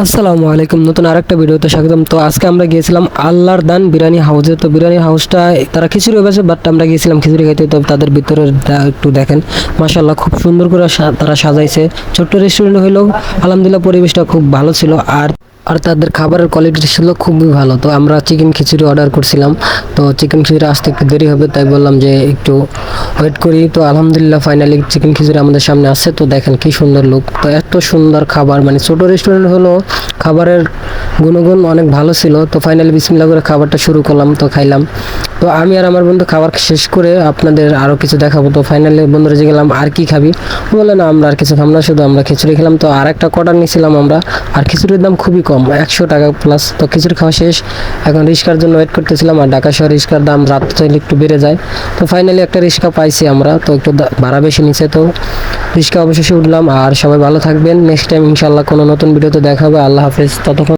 আসসালামু আলাইকুম, নতুন আরেকটা ভিডিওতে স্বাগতম। তো আজকে আমরা গিয়েছিলাম আল্লাহর দান বিরিয়ানি হাউসে তো বিরিয়ানি হাউসটা, তারা খিচুড়ি বেছে বাট আমরা গিয়েছিলাম খিচুড়ি খাইতে। তো তাদের ভিতরে একটু দেখেন। মাশাল্লাহ খুব সুন্দর করে তারা সাজাইছে। ছোট্ট রেস্টুরেন্ট হলেও আলহামদুলিল্লাহ পরিবেশটা খুব ভালো ছিল। আর আর তাদের খাবারের কোয়ালিটি ছিল খুবই ভালো। তো আমরা চিকেন খিচুড়ি অর্ডার করছিলাম। তো চিকেন খিচুড়ি আসতে একটু দেরি হবে, তাই বললাম যে একটু ওয়েট করি। তো আলহামদুলিল্লাহ ফাইনালি চিকেন খিচুড়ি আমাদের সামনে আসছে। তো দেখেন কি সুন্দর লোক তো এত সুন্দর খাবার মানে ছোট রেস্টুরেন্ট হলো, খাবারের গুণগুণ অনেক ভালো ছিল। তো ফাইনালি বিসমিল্লা করে খাবারটা শুরু করলাম, তো খাইলাম। তো আমি আর আমার বন্ধু খাবার শেষ করে আপনাদের আরও কিছু দেখাবো। তো ফাইনালি বন্ধুরা যে গেলাম, আর কি খাবি? বলে না, আমরা আর কিছু খাম না, শুধু আমরা খিচুড়ি খেলাম। তো আর একটা কটার নিয়েছিলাম আমরা, আর খিচুড়ির দাম খুবই কম, একশো টাকা প্লাস তো খিচুড়ি খাওয়া শেষ। এখন রিক্সার জন্য ওয়েট করতেছিলাম, আর ঢাকা শহর রিক্সার দাম রাত চাইলে একটু বেড়ে যায়। তো ফাইনালি একটা রিক্সা পাইছি আমরা, তো একটু ভাড়া বেশি নিচে তো। রিক্সা অবশেষে উঠলাম, আর সবাই ভালো থাকবেন। নেক্সট টাইম ইনশাল্লাহ কোনো নতুন ভিডিওতে দেখা হবে। আল্লাহ হাফেজ। ততক্ষণ